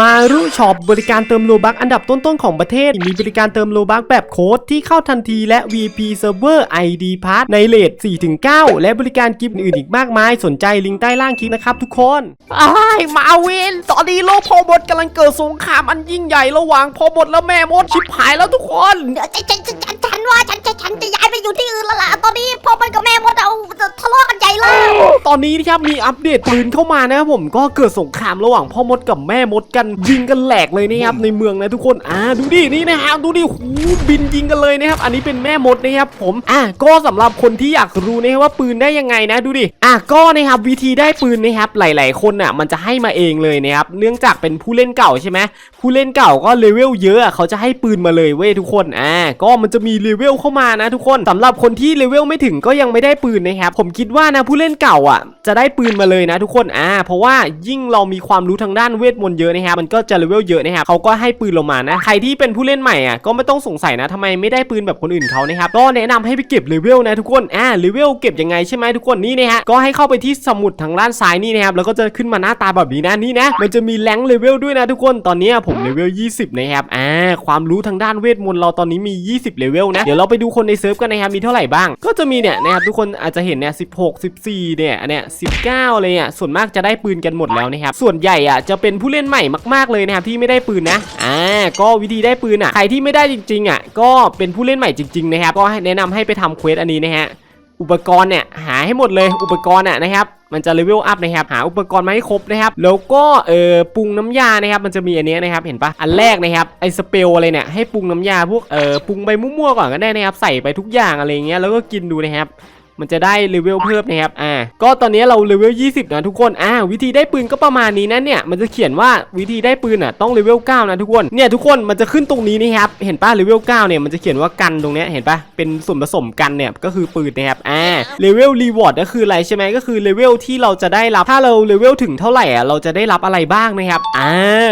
มารุช็อปบริการเติมโลบักอันดับต้นๆของประเทศ มีบริการเติมโลบักแบบโค้ดที่เข้าทันทีและ VP Server ID Pass ในเลท4-9 และบริการกิฟต์อื่นๆอีกมากมาย สนใจลิงก์ใต้ล่างคลิปนะครับทุกคนอ้ายมาวินตอนนี้โลกพ่อมดกำลังเกิดสงครามอันยิ่งใหญ่ระหว่างพ่อมดและแม่มดชิบหายแล้วทุกคนเดี๋ยวฉันฉันฉันฉันฉันว่าฉันฉันฉันจะย้ายไปอยู่ที่อื่นแล้วล่ะตอนนี้พ่อมันกับแม่มดเอาทะเลาะกันใหญ่เลยตอนนี้นะครับมีอัปเดตปืนเข้ามานะครับผมก็เกิดสงครามระหว่างพ่อมดกับแม่มดกันยิงกันแหลกเลยนะครับในเมืองนะทุกคนอ่าดูดินี่นะครับดูดิหูบินยิงกันเลยนะครับอันนี้เป็นแม่มดนะครับผมอะก็สำหรับคนที่อยากรู้นะครับว่าปืนได้ยังไงนะดูดิอะก็นะครับวิธีได้ปืนนะครับหลาย ๆ คนอะมันจะให้มาเองเลยนะครับเนื่องจากเป็นผู้เล่นเก่าใช่ไหมผู้เล่นเก่าก็เลเวลเยอะอะเขาจะให้ปืนมาเลยเว้ยทุกคนอ่าก็มันจะมีเลเวลเข้ามานะทุกคนสำหรับคนที่เลเวลไม่ถึงก็ยังไม่ได้ปืนนะครับผมคิดว่านะผู้เล่นเก่าอะ จะได้ปืนมาเลยนะทุกคนอ่าเพราะว่ายิ่งเรามีความรู้ทางด้านเวทมนต์เยอะนะครับมันก็จะเลเวลเยอะนะครับเขาก็ให้ปืนเรามานะใครที่เป็นผู้เล่นใหม่อะก็ไม่ต้องสงสัยนะทำไมไม่ได้ปืนแบบคนอื่นเขานะครับก็แนะนำให้ไปเก็บเลเวลนะทุกคนอ่าเลเวลเก็บยังไงใช่ไหมทุกคนนี่นะฮะก็ให้เข้าไปที่สมุดทางด้านซ้ายนี่นะครับแล้วก็จะขึ้นมาหน้าตาแบบนี้นะนี่นะมันจะมีแรงเลเวลด้วยนะทุกคนตอนนี้ผมเลเวล 20 นะครับอ่าความรู้ทางด้านเวทมนต์เราตอนนี้มี 20 เลเวลนะเดี๋ยวเราไปดูคนในเซิร์ฟกันนะครับมีเท่าไหร่บ้าง ก็จะมีเนี่ยนะครับทุกคนอาจจะเห็นเนี่ย16 14เนี่ยอันเนี่ย19เลยอะส่วนมากจะได้ปืนกันหมดแล้วนะครับส่วนใหญ่อะจะเป็นผู้เล่นใหม่มากๆเลยนะครับที่ไม่ได้ปืนนะอ่าก็วิธีได้ปืนอะใครที่ไม่ได้จริงๆอะก็เป็นผู้เล่นใหม่จริงๆนะครับก็แนะนำให้ไปทำเควสอันนี้นะฮะอุปกรณ์เนี่ยหาให้หมดเลยอุปกรณ์อะนะครับมันจะเลเวลอัพนะครับหาอุปกรณ์มาให้ครบนะครับแล้วก็เอ่อปรุงน้ำยานะครับมันจะมีอันนี้นะครับเห็นปะอันแรกนะครับไอสเปลอะไรเนี่ยให้ปรุงน้ำยาพวกเอ่อปรุงไปมั่วๆก่อนก็ได้นะครับใส่ไปทุกอย่างอะไรเงี้ยแล้วก็กินดูนะครับ มันจะได้เลเวลเพิ่มนะครับ อ่า ก็ตอนนี้เราเลเวล 20 นะทุกคน อ่า วิธีได้ปืนก็ประมาณนี้นะเนี่ย มันจะเขียนว่าวิธีได้ปืนอะต้องเลเวล 9 นะทุกคน เนี่ยทุกคน มันจะขึ้นตรงนี้นี่ครับ เห็นป่ะเลเวล 9 เนี่ย มันจะเขียนว่ากันตรงเนี้ย เห็นป่ะ เป็นส่วนผสมกันเนี่ย ก็คือปืนนะครับ อ่า เลเวลรีวอร์ดก็คืออะไรใช่ไหมก็คือเลเวลที่เราจะได้รับ ถ้าเราเลเวลถึงเท่าไหร่อะ เราจะได้รับอะไรบ้างนะครับ อ่า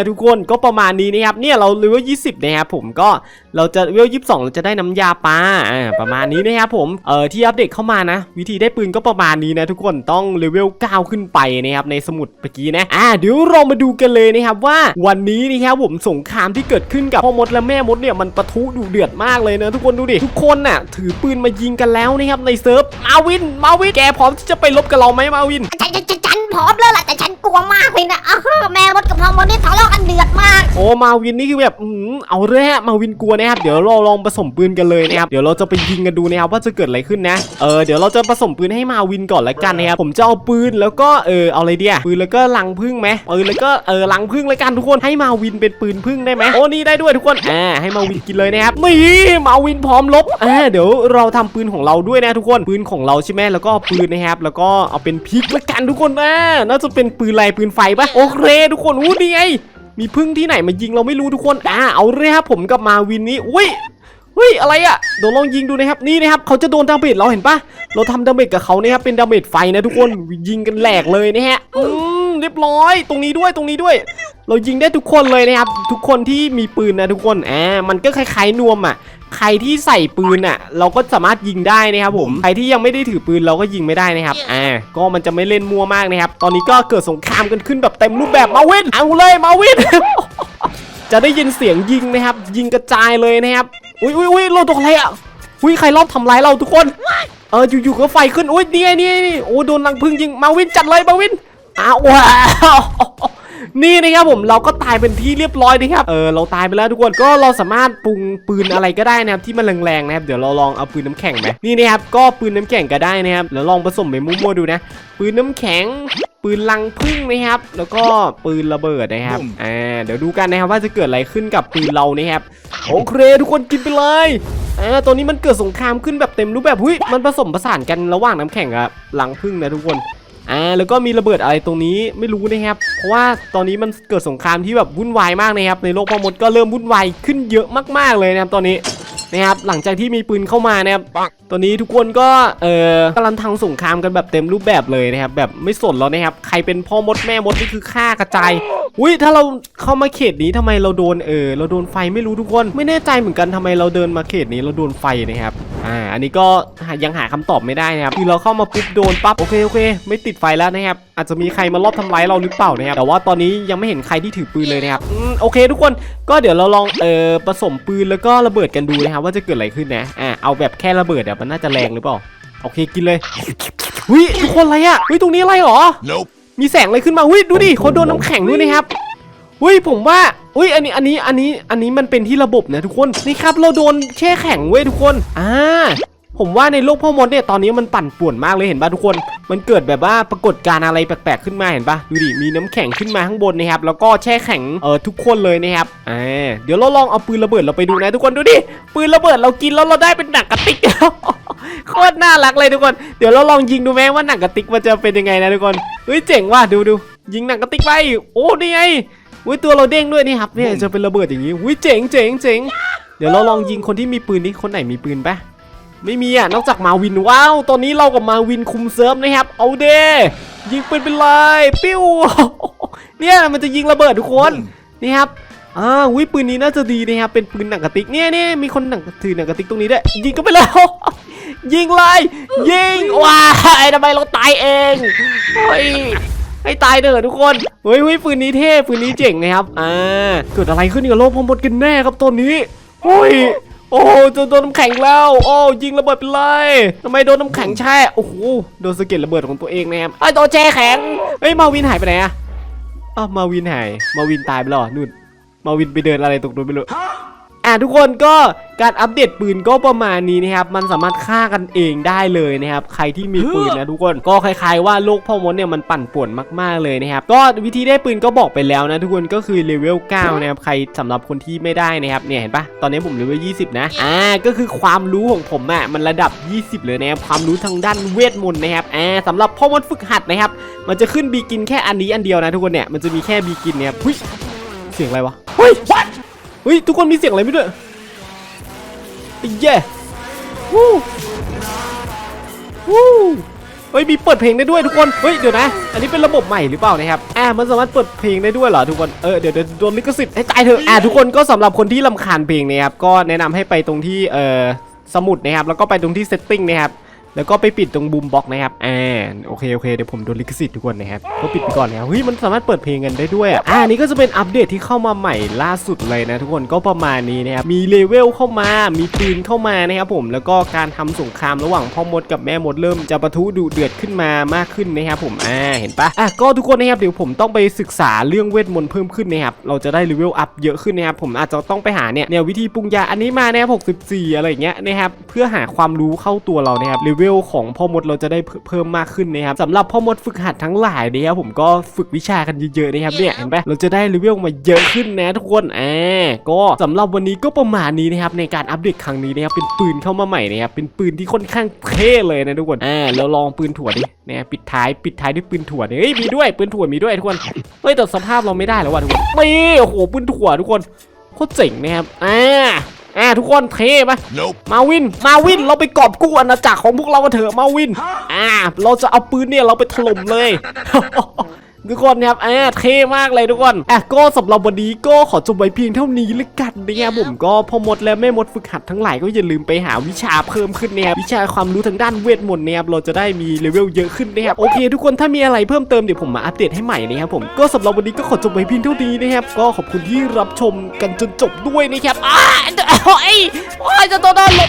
ทุกคน ก็ประมาณนี้นะครับ เนี่ยเราเลเวล 20 นะครับผม ก็เราจะเลเวล 22 เราจะได้น้ำยาปลา อ่า ประมาณนี้นะครับผม เอ่อ ที่อัปเดตเข้ามานะวิธีได้ปืนก็ประมาณนี้นะทุกคนต้องเลเวล9 ขึ้นไปนะครับในสมุดเมื่อกี้นะอ่าเดี๋ยวเรามาดูกันเลยนะครับว่าวันนี้นะครับผมสงครามที่เกิดขึ้นกับพ่อมดและแม่มดเนี่ยมันปะทุดุเดือดมากเลยนะทุกคนดูดิทุกคนน่ะถือปืนมายิงกันแล้วนะครับในเซิร์ฟมาวินมาวินแกพร้อมที่จะไปลบกับเราไหมมาวิน ฉันฉันฉันพร้อมแล้วล่ะแต่ ลัวมากเลยนะอ้าวแม่มดกับพ่อมดนี่ทะเลาะกันเดือดมาก โอ้มาวินนี่คือแบบอืมเอาเรื่องมาวินกลัวนะครับเดี๋ยวเราลองผสมปืนกันเลยนะครับเดี๋ยวเราจะไปยิงกันดูนะครับว่าจะเกิดอะไรขึ้นนะเออเดี๋ยวเราจะผสมปืนให้มาวินก่อนละกันนะครับผมจะเอาปืนแล้วก็เออเอาอะไรเดียปืนแล้วก็ลังพึ่งไหมปืนแล้วก็เออลังพึ่งละกันทุกคนให้มาวินเป็นปืนพึ่งได้ไหมโอ้นี่ได้ด้วยทุกคนอ่าให้มาวินกินเลยนะครับนี่มาวินพร้อมลบอ่าเดี๋ยวเราทำปืนของเราด้วยนะทุกคนปืนของเราใช่ไหมแล้วก็ปืนนะครับแล้วก็เอาเป็นพริกละกันทุกคนอ่าน่าจะเป็นปืนอะไรปืนไฟปะโอเคทุกคนอู้นี่ไงมีพึ่งที่ไหนมายิงเราไม่รู้ทุกคนอ่าเอาเลยครับผมกับมาวินนี้อุ้ย เฮ้ยอะไรอะโดนลองยิงดูนะครับนี่นะครับเขาจะโดนดาเมจเราเห็นปะเราทำดาเมจกับเขานะครับเป็นดาเมจไฟนะทุกคนยิงกันแหลกเลยนะฮะอืมเรียบร้อย ตรงนี้ด้วยตรงนี้ด้วย เรายิงได้ทุกคนเลยนะครับ ทุกคนที่มีปืนนะทุกคนอ่ามันก็คล้ายๆนวมอะใครที่ใส่ปืนอะ เราก็สามารถยิงได้นะครับผมใครที่ยังไม่ได้ถือปืนเราก็ยิงไม่ได้นะครับอ่าก็มันจะไม่เล่นมั่วมากนะครับตอนนี้ก็เกิดสงครามกันขึ้นแบบเต็มรูปแบบมาวินเอาเลยมาวินจะได้ยินเสียงยิงนะครับ ยิงกระจายเลยนะครับ อุ้ยอุ้ยอุ้ยเราตกอะไรอะอุ้ยใครรอบทำร้ายเราทุกคน เอออยู่ๆก็ไฟขึ้นอุ้ยนี่ไงนี่ไงนี่โอ้โดนรังพึ่งยิงมาวินจัดเลยมาวินอ้าวว้าวนี่นะครับผมเราก็ตายเป็นที่เรียบร้อยนะครับเออเราตายไปแล้วทุกคนก็เราสามารถปรุงปืนอะไรก็ได้นะครับที่มันแรงๆนะครับเดี๋ยวเราลองเอาปืนน้ำแข็งไหมนี่นะครับก็ปืนน้ำแข็งก็ได้นะครับเดี๋ยวลองผสมไปมั่วๆดูนะ ปืนน้ำแข็ง ปืนลังพึ่งนะครับ แล้วก็ปืนระเบิดนะครับ อ่า เดี๋ยวดูกันนะครับว่าจะเกิดอะไรขึ้นกับปืนเรานะครับ โอเคทุกคนกินไปเลย อ่าตัวนี้มันเกิดสงครามขึ้นแบบเต็มรูปแบบ หุ้ย มันผสมผสานกันระหว่างน้ำแข็งกับลังพึ่งนะทุกคน อ่า แล้วก็มีระเบิดอะไรตรงนี้ไม่รู้นะครับ เพราะว่าตอนนี้มันเกิดสงครามที่แบบวุ่นวายมากนะครับ ในโลกพ่อมดก็เริ่มวุ่นวายขึ้นเยอะมากๆเลยนะครับตอนนี้ นะครับหลังจากที่มีปืนเข้ามานะครับตอนนี้ทุกคนก็เอ่อกำลังทำสงครามกันแบบเต็มรูปแบบเลยนะครับแบบไม่สนแล้วนะครับใครเป็นพ่อมดแม่มดนี่คือฆ่ากระจายอุ้ยถ้าเราเข้ามาเขตนี้ทำไมเราโดนเออเราโดนไฟไม่รู้ทุกคน ไม่แน่ใจเหมือนกันทำไมเราเดินมาเขตนี้เราโดนไฟนะครับ อ่าอันนี้ก็หายังหาคำตอบไม่ได้นะครับคือเราเข้ามาปุ๊บโดนปั๊บโอเคโอเค ไม่ติดไฟแล้วนะครับอาจจะมีใครมารอบทำร้ายเราหรือเปล่านะครับแต่ว่าตอนนี้ยังไม่เห็นใครที่ถือปืนเลยนะครับอืมโอเค ทุกคนก็เดี๋ยวเราลองเอ่อผสมปืนแล้วก็ระเบิดกันดูนะครับว่าจะเกิดอะไรขึ้นนะอ่าเอาแบบแค่ระเบิดอะมันน่าจะแรงหรือเปล่าโอเคกินเลยวิทุกคนอะไรอะวิตรงนี้อะไรหรอ Nope. มีแสงอะไรขึ้นมาวิดูดิเขาโดนน้ำแข็งด้วยนะครับ วิผมว่าอุ้ยอันนี้อันนี้อันนี้อันนี้มันเป็นที่ระบบนะทุกคนนี่ครับเราโดนแช่แข็งเว้ยทุกคนอ่าผมว่าในโลกพ่อมดเนี่ยตอนนี้มันปั่นป่วนมากเลยเห็นป่ะทุกคน มันเกิดแบบว่าปรากฏการณ์อะไรแปลกๆขึ้นมาเห็นป่ะดูดิมีน้ำแข็งขึ้นมาข้างบนนะครับแล้วก็แช่แข็งเออทุกคนเลยนะครับอ่าเดี๋ยวเราลองเอาปืนระเบิดเราไปดูนะทุกคนดูดิปืนระเบิดเรากินแล้วเราได้เป็นหนังกระติกโคตรน่ารักเลยทุกคนเดี๋ยวเราลองยิงดูไหมว่าหนังกระติกมันจะเป็นยังไงนะทุกคนเฮ้ยเจ๋งว่ะดูดูยิงหนังกระติกไปโอ้นี่ไง อุ้ยตัวเราเด้งด้วยนี่ครับเนี่ยจะเป็นระเบิดอย่างนี้อุ้ยเจ๋งเจ๋งเจ๋งเดี๋ยวเราลองยิงคนที่มีปืนนี่คนไหนมีปืนปะไม่มีอะนอกจากมาวินว้าว ตอนนี้เรากับมาวินคุมเซิร์ฟนะครับ เอาเดยิงปืนไปเลยปิ้วเนี่ยมันจะยิงระเบิดทุกคนนี่ครับอ่าอุ้ยปืนนี้น่าจะดีนะครับเป็นปืนหนังกระติกเนี่ยเนี่ยมีคนหนังถือหนังกระติกตรงนี้ด้วยยิงก็ไปแล้วยิงเลยยิงว้ายทำไมเราตายเองเฮ้ย ให้ตายเถอะทุกคนเฮ้ยเฮ้ยปืนนี้เท่ปืนนี้เจ๋งนะครับอ่าเกิดอะไรขึ้นกับโลกพอมดกันแน่ครับตอนนี้เฮ้ยโอ้จะโดนน้ำแข็งแล้ว โอ้ยิงระเบิดไปเลยทำไมโดนน้ำแข็งแช่โอ้โหโดนสะเก็ดระเบิดของตัวเองนะครับไอ้ตัวแช่แข็งเฮ้ยมาวินหายไปไหนอะอ้าวมาวินหายมาวินตายไปล้วเหรอนู่นมาวินไปเดินอะไรตรงนู้นไม่รู้ อะทุกคนก็การอัปเดตปืนก็ประมาณนี้นะครับ มันสามารถฆ่ากันเองได้เลยนะครับ ใครที่มีปืนนะทุกคน ก็คล้ายๆว่าโลกพ่อมดเนี่ยมันปั่นป่วนมากๆเลยนะครับ ก็วิธีได้ปืนก็บอกไปแล้วนะทุกคน ก็คือเลเวล 9 นะครับ ใครสำหรับคนที่ไม่ได้นะครับ เนี่ยเห็นปะตอนนี้ผมเลเวล 20 นะ อ่า ก็คือความรู้ของผมอะมันระดับ 20 เลยนะครับ ความรู้ทางด้านเวทมนต์นะครับ อ่าสำหรับพ่อมดฝึกหัดนะครับ มันจะขึ้นบีกินแค่อันนี้อันเดียวนะทุกคนเนี่ย มันจะมีแค่บีกินเนี่ยเฮ้ย เสียงอะไรวะ เฮ้ย what เฮ้ยทุกคนมีเสียงอะไรไม่ด้วยเย้วู้วู้เฮ้ยมีเปิดเพลงได้ด้วยทุกคน เฮ้ยเดี๋ยวนะ อันนี้เป็นระบบใหม่หรือเปล่านะครับ อ่ามันสามารถเปิดเพลงได้ด้วยเหรอทุกคน เออเดี๋ยวเดี๋ยวโดนลิขสิทธิ์ให้ตายเถอะ อ่าทุกคนก็สำหรับคนที่ลำคาญเพลงนะครับ ก็แนะนำให้ไปตรงที่เอ่อสมุดนะครับ แล้วก็ไปตรงที่เซตติ้งนะครับ แล้วก็ไปปิดตรงบูมบ็อกนะครับอ่าโอเคโอเคเดี๋ยวผมโดนลิขสิทธิ์ทุกคนนะครับก็ปิดไปก่อนแล้วเฮ้ยมันสามารถเปิดเพลงกันได้ด้วยอะอ่านี่ก็จะเป็นอัปเดตที่เข้ามาใหม่ล่าสุดเลยนะทุกคนก็ประมาณนี้นะครับมีเลเวลเข้ามา มีปืนเข้ามานะครับผมแล้วก็การทำสงครามระหว่างพ่อมดกับแม่มดเริ่มจะปะทุดุเดือดขึ้นมามากขึ้นนะครับผมอ่าเห็นปะอะก็ทุกคนนะครับเดี๋ยวผมต้องไปศึกษาเรื่องเวทมนต์เพิ่มขึ้นนะครับเราจะได้เลเวลอัพเยอะขึ้นนะครับผมอาจจะต้องไปหาเนี่ยเนี่ยวิธีปรุงยาอันนี้มานะครับ64 อะไรอย่างเงี้ยนะครับเพื่อหาความรู้เข้าตัวเรานะครับเลเวลของพ่อมดเราจะได้เพิ่มมากขึ้นนะครับสำหรับพ่อมดฝึกหัดทั้งหลายนะครับผมก็ฝึกวิชากันเยอะๆนะครับเนี่ยเห็นปะเราจะได้เลเวลมาเยอะขึ้นนะทุกคนอ่าก็สำหรับวันนี้ก็ประมาณนี้นะครับในการอัปเดตครั้งนี้นะครับเป็นปืนเข้ามาใหม่นะครับเป็นปืนที่ค่อนข้างเท่เลยนะทุกคนอ่าเราลองปืนถั่วดิเนี่ยปิดท้ายปิดท้ายด้วยปืนถั่วเนี่ยเฮ้ยมีด้วยปืนถั่วมีด้วยทุกคนเฮ้ยแต่สภาพเราไม่ได้แล้วว่ะทุกคนนี่โอ้โหปืนถั่วทุกคนโคตรเจ๋งนะครับอ่า อ่าทุกคนเท่ปะ Nope. มาวิน มาวิน เราไปกอบกู้อาณาจักรของพวกเรากันเถอะมาวิน อ่า เราจะเอาปืนเนี่ยเราไปถล่มเลย ทุกคนครับอ่าเท่มากเลยทุกคนอะก็สำหรับวันนี้ก็ขอจบไว้เพียงเท่านี้ละกันนะครับผมก็พ่อมดและแม่มดฝึกหัดทั้งหลายก็อย่าลืมไปหาวิชาเพิ่มขึ้นนะครับวิชาความรู้ทางด้านเวทมนต์นะครับเราจะได้มีเลเวลเยอะขึ้นนะครับโอเค ทุกคนถ้ามีอะไรเพิ่มเติมเดี๋ยวผมมาอัปเดตให้ใหม่นะครับผมก็สำหรับวันนี้ก็ขอจบไว้เพียงเท่านี้นะครับก็ขอบคุณที่รับชมกันจนจบด้วยนะครับอ้าโอ้ยโอ้ยจะโดนหลบ